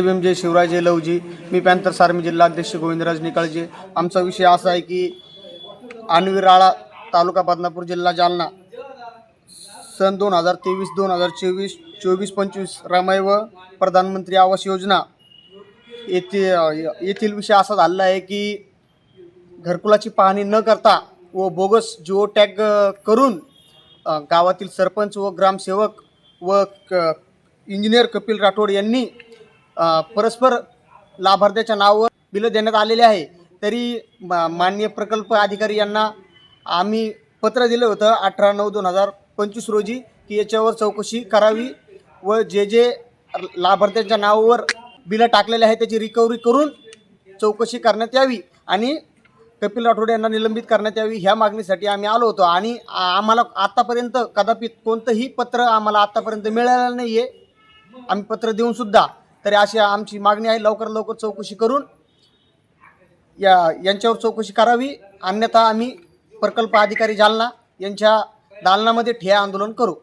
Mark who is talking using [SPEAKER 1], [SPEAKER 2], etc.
[SPEAKER 1] जय शिवराजे लवजी. मी panther सार्मी जिल्हा अध्यक्ष गोविंदराज निकाळजे आमचा विषय असा आहे की आणविराळा तालुका बदनापूर जिल्हा जालना. सन दोन हजार तेवीस दोन हजार चोवीस चोवीस पंचवीस रमाई व प्रधानमंत्री आवास योजना. येथे येथील विषय असा झालेला आहे की घरकुलाची पाहणी न करता व बोगस जिओ टॅग करून गावातील सरपंच व ग्रामसेवक व क इंजिनियर कपिल राठोड यांनी परस्पर लाभार्थ्याच्या नावावर बिलं देण्यात आलेले आहे. तरी माननीय प्रकल्प अधिकारी यांना आम्ही पत्र दिलं होतं अठरा नऊ दोन हजार पंचवीस रोजी की याच्यावर चौकशी करावी व जे जे लाभार्थ्यांच्या नावावर बिलं टाकलेले आहे त्याची रिकव्हरी करून चौकशी करण्यात यावी आणि कपिल राठोड यांना निलंबित करण्यात यावी ह्या मागणीसाठी आम्ही आलो होतो. आणि आम्हाला आत्तापर्यंत कदापित कोणतंही पत्र आम्हाला आत्तापर्यंत मिळालं नाही आहे आम्ही पत्र देऊनसुद्धा तरी अशी आमची मागणी आहे लवकर लवकर चौकशी करून या यांच्यावर चौकशी करावी. अन्यथा आम्ही प्रकल्प अधिकारी जालना यांच्या दालनामध्ये ठिया आंदोलन करू.